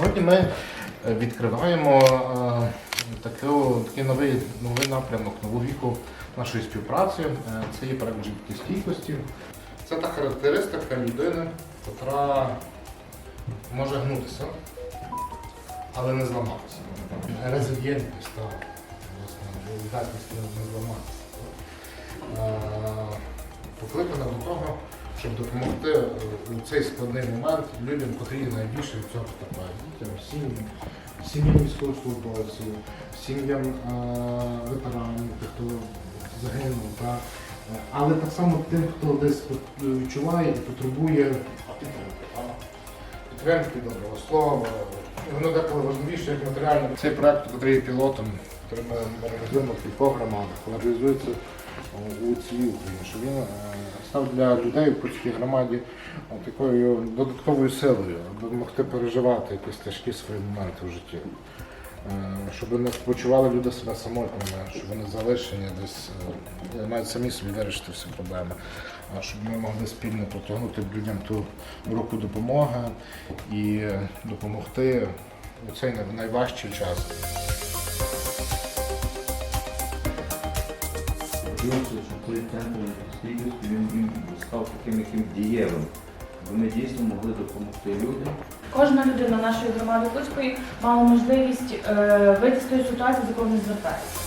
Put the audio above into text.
ми е, відкриваємо е, таку, такий новий, новий напрямок, нову віку нашої співпраці. Е, Це є проект життєстійкості. Це та характеристика людини, яка може гнутися, але не зламатися. Резильєнтність, власне, здатність не зламатися. Покликана до того, щоб допомогти у цей складний момент людям, котрі найбільше від цього потерпають. Сім'ям, сім'ям військовослужбовців, сім'ям ветеранів, хто загинув. Та, е, але так само тим, хто десь відчуває і потребує підтримки. Підтримки, доброго слова. Воно деколи важливіше, як матеріально. Цей проект, який є пілотом, який ми реалізуємо в кількох громадах, реалізується у цій Україні, що він е, став для людей у Польській громаді е, такою додатковою силою, допомогти переживати якісь тяжкі свої моменти в житті. Е, Щоб не почували люди себе самотніми, щоб вони залишені десь е, мають самі собі вирішити всі проблеми, щоб ми могли спільно протягнути людям ту руку допомоги і допомогти у цей найважчий час. Хотілося, що той центр стійкості він, став таким яким дієвим. Бо ми дійсно могли допомогти людям. Кожна людина нашої громади Луцької мала можливість е, вийти з тої ситуації, з якою вони звертаються.